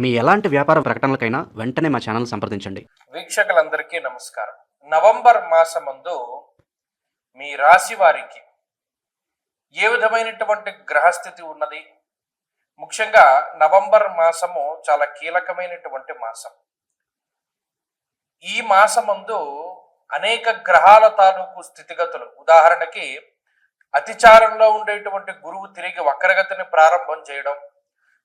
మీ ఎలాంటి వ్యాపార ప్రకటనలకైనా వెంటనే మా ఛానల్ సంప్రదించండి. వీక్షకులందరికీ నమస్కారం. నవంబర్ మాసమందు మీ రాశి వారికి ఏ విధమైనటువంటి గ్రహస్థితి ఉన్నది? ముఖ్యంగా నవంబర్ మాసము చాలా కీలకమైనటువంటి మాసం. ఈ మాసమందు అనేక గ్రహాల తాలూకు స్థితిగతులు. ఉదాహరణకి అతిచారంలో ఉండేటువంటి గురువు తిరిగి వక్రగతిని ప్రారంభం చేయడం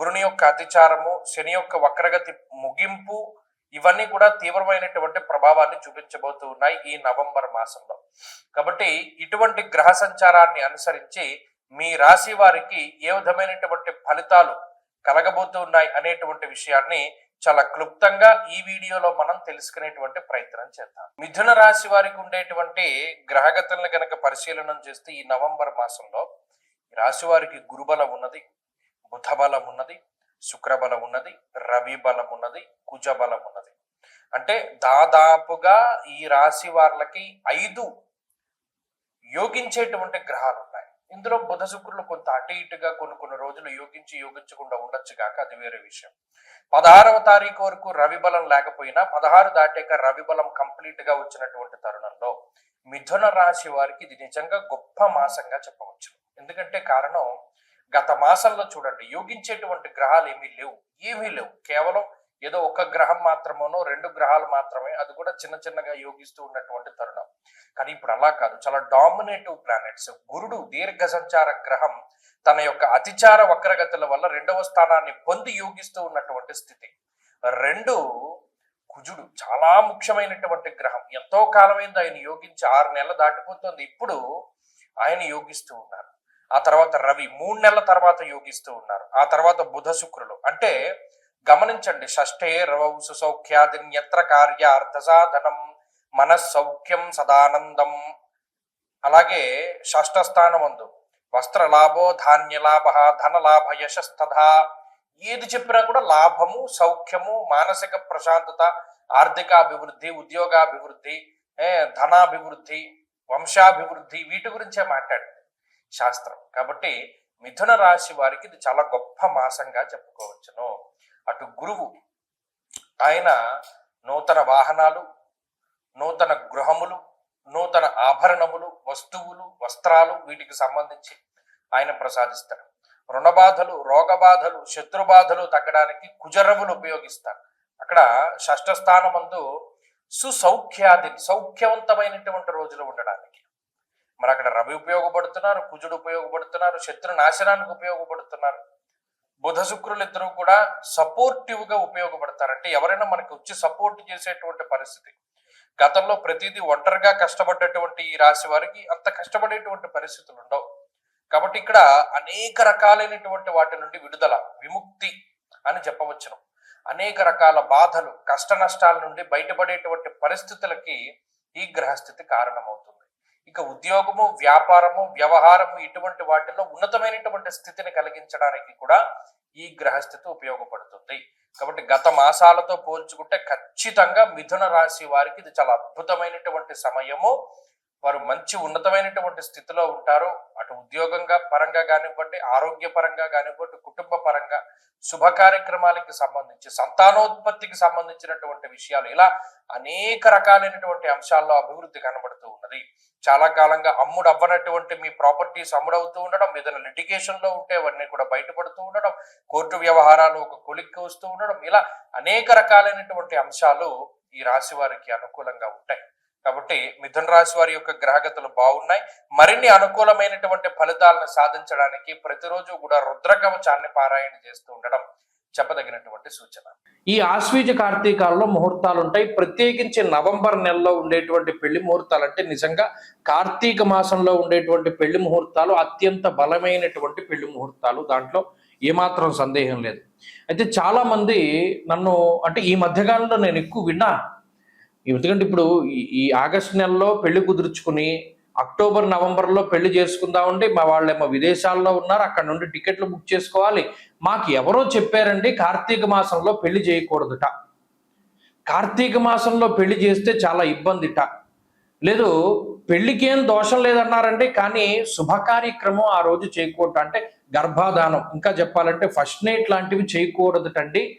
గురుని యొక్క అతిచారము శని యొక్క వక్రగతి ముగింపు ఇవన్నీ కూడా తీవ్రమైనటువంటి ప్రభావాన్ని చూపించబోతూ ఉన్నాయి ఈ నవంబర్ మాసంలో. కాబట్టి ఇటువంటి గ్రహ సంచారాన్ని అనుసరించి మీ రాశి వారికి ఏ విధమైనటువంటి ఫలితాలు కలగబోతూ ఉన్నాయి అనేటువంటి విషయాన్ని చాలా క్లుప్తంగా ఈ వీడియోలో మనం తెలుసుకునేటువంటి ప్రయత్నం చేద్దాం. మిథున రాశి వారికి ఉండేటువంటి గ్రహగతులను గనక పరిశీలనం చేస్తే ఈ నవంబర్ మాసంలో రాశి వారికి గురుబలం ఉన్నది బుధ బలం ఉన్నది శుక్రబలం ఉన్నది రవి బలం ఉన్నది కుజ బలం ఉన్నది. అంటే దాదాపుగా ఈ రాశి వాళ్ళకి ఐదు యోగించేటువంటి గ్రహాలు ఉన్నాయి ఇందులో బుధ శుక్రులు కొంత అటు ఇటుగా కొన్ని కొన్ని రోజులు యోగించి యోగించకుండా ఉండొచ్చు కాక అది వేరే విషయం. పదహారవ తారీఖు వరకు రవి బలం లేకపోయినా పదహారు దాటాక రవి బలం కంప్లీట్గా వచ్చినటువంటి తరుణంలో మిథున రాశి వారికి ఇది నిజంగా గొప్ప మాసంగా చెప్పవచ్చు. ఎందుకంటే కారణం గత మాసంలో చూడండి యోగించేటువంటి గ్రహాలు ఏమీ లేవు ఏమీ లేవు. కేవలం ఏదో ఒక గ్రహం మాత్రమేనో రెండు గ్రహాలు మాత్రమే అది కూడా చిన్న చిన్నగా యోగిస్తూ ఉన్నటువంటి తరుణం. కానీ ఇప్పుడు అలా కాదు. చాలా డామినేటివ్ ప్లానెట్స్. గురుడు దీర్ఘ సంచార గ్రహం తన యొక్క అతిచార వక్రగతుల వల్ల రెండవ స్థానాన్ని పొంది యోగిస్తూ ఉన్నటువంటి స్థితి. రెండు కుజుడు చాలా ముఖ్యమైనటువంటి గ్రహం. ఎంతో కాలమైంది ఆయన యోగించి ఆరు నెలలు దాటిపోతుంది. ఇప్పుడు ఆయన యోగిస్తూ ఉన్నారు. ఆ తర్వాత రవి మూడు నెలల తర్వాత యోగిస్తూ ఉన్నారు. ఆ తర్వాత బుధ శుక్రులు. అంటే గమనించండి షష్ఠే రవౌ సుసౌఖ్యాదిన్యత్ర కార్య అర్ధసాధనం మనస్సౌఖ్యం సదానందం. అలాగే షష్ఠ స్థానమందు లాభ ధన లాభ యశస్తథా. ఏది చెప్పినా కూడా లాభము సౌఖ్యము మానసిక ప్రశాంతత ఆర్థిక అభివృద్ధి ఉద్యోగాభివృద్ధి ధనాభివృద్ధి వంశాభివృద్ధి వీటి గురించే మాట్లాడింది శాస్త్రం. కాబట్టి మిథున రాశి వారికి ఇది చాలా గొప్ప మాసంగా చెప్పుకోవచ్చును. అటు గురువు ఆయన నూతన వాహనాలు నూతన గృహములు నూతన ఆభరణములు వస్తువులు వస్త్రాలు వీటికి సంబంధించి ఆయన ప్రసాదిస్తారు. రుణబాధలు రోగబాధలు శత్రుబాధలు తగ్గడానికి కుజరములు ఉపయోగిస్తారు. అక్కడ షష్ఠ స్థానమందు సుసౌఖ్యాది సౌఖ్యవంతమైనటువంటి రోజులు ఉండడానికి. మరి అక్కడ రవి ఉపయోగపడుతున్నారు కుజుడు ఉపయోగపడుతున్నారు శత్రు నాశనానికి ఉపయోగపడుతున్నారు. బుధ శుక్రులు ఇద్దరు కూడా సపోర్టివ్గా ఉపయోగపడతారు. అంటే ఎవరైనా మనకి వచ్చి సపోర్ట్ చేసేటువంటి పరిస్థితి. గతంలో ప్రతిదీ ఒంటరిగా కష్టపడ్డటువంటి ఈ రాశి వారికి అంత కష్టపడేటువంటి పరిస్థితులు ఉండవు. కాబట్టి ఇక్కడ అనేక రకాలైనటువంటి వాటి నుండి విడుదల విముక్తి అని చెప్పవచ్చును. అనేక రకాల బాధలు కష్ట నష్టాల నుండి బయటపడేటువంటి పరిస్థితులకి ఈ గ్రహస్థితి కారణమవుతుంది. ఇక ఉద్యోగము వ్యాపారము వ్యవహారము ఇటువంటి వాటిలో ఉన్నతమైనటువంటి స్థితిని కలిగించడానికి కూడా ఈ గ్రహస్థితి ఉపయోగపడుతుంది. కాబట్టి గత మాసాలతో పోల్చుకుంటే ఖచ్చితంగా మిథున రాశి వారికి ఇది చాలా అద్భుతమైనటువంటి సమయము. వారు మంచి ఉన్నతమైనటువంటి స్థితిలో ఉంటారు అటు ఉద్యోగంగా పరంగా కానివ్వండి ఆరోగ్య పరంగా కానివ్వండి కుటుంబ పరంగా శుభ కార్యక్రమాలకి సంబంధించి సంతానోత్పత్తికి సంబంధించినటువంటి విషయాలు ఇలా అనేక రకాలైనటువంటి అంశాల్లో అభివృద్ధి కనబడుతూ ఉన్నది. చాలా కాలంగా అమ్ముడు అవ్వనటువంటి మీ ప్రాపర్టీస్ అమ్ముడవుతూ ఉండడం ఏదైనా లిటిగేషన్లో ఉంటే అవన్నీ కూడా బయటపడుతూ ఉండడం కోర్టు వ్యవహారాలు ఒక కొలిక్కి వస్తూ ఉండడం ఇలా అనేక రకాలైనటువంటి అంశాలు ఈ రాశి వారికి అనుకూలంగా ఉంటాయి. కాబట్టి మిథున రాశి వారి యొక్క గ్రహగతులు బాగున్నాయి. మరిన్ని అనుకూలమైనటువంటి ఫలితాలను సాధించడానికి ప్రతిరోజు కూడా రుద్రకవచాన్ని పారాయణ చేస్తూ ఉండడం చెప్పదగినటువంటి సూచన. ఈ ఆశ్వీజ కార్తీకాలలో ముహూర్తాలు ఉంటాయి ప్రత్యేకించి నవంబర్ నెలలో ఉండేటువంటి పెళ్ళి ముహూర్తాలు అంటే నిజంగా కార్తీక మాసంలో ఉండేటువంటి పెళ్ళి ముహూర్తాలు అత్యంత బలమైనటువంటి పెళ్ళి ముహూర్తాలు. దాంట్లో ఏమాత్రం సందేహం లేదు. అయితే చాలా మంది నన్ను అంటే ఈ మధ్యకాలంలో నేను ఎక్కువ విన్నా. ఎందుకంటే ఇప్పుడు ఈ- ఆగస్టు ఆగస్ట్ నెలలో పెళ్ళి కుదుర్చుకుని అక్టోబర్ నవంబర్లో పెళ్ళి చేసుకుందామండి మా వాళ్ళేమో విదేశాల్లో ఉన్నారు అక్కడ నుండి టికెట్లు బుక్ చేసుకోవాలి. మాకు ఎవరో చెప్పారండి కార్తీక మాసంలో పెళ్ళి చేయకూడదుట. కార్తీక మాసంలో పెళ్ళి చేస్తే చాలా ఇబ్బందిట. లేదు పెళ్ళికి ఏం దోషం లేదన్నారండి కానీ శుభ కార్యక్రమం ఆ రోజు చేయకూడదు అంటే గర్భాధానం. ఇంకా చెప్పాలంటే ఫస్ట్ నైట్ లాంటివి చేయకూడదుటండి.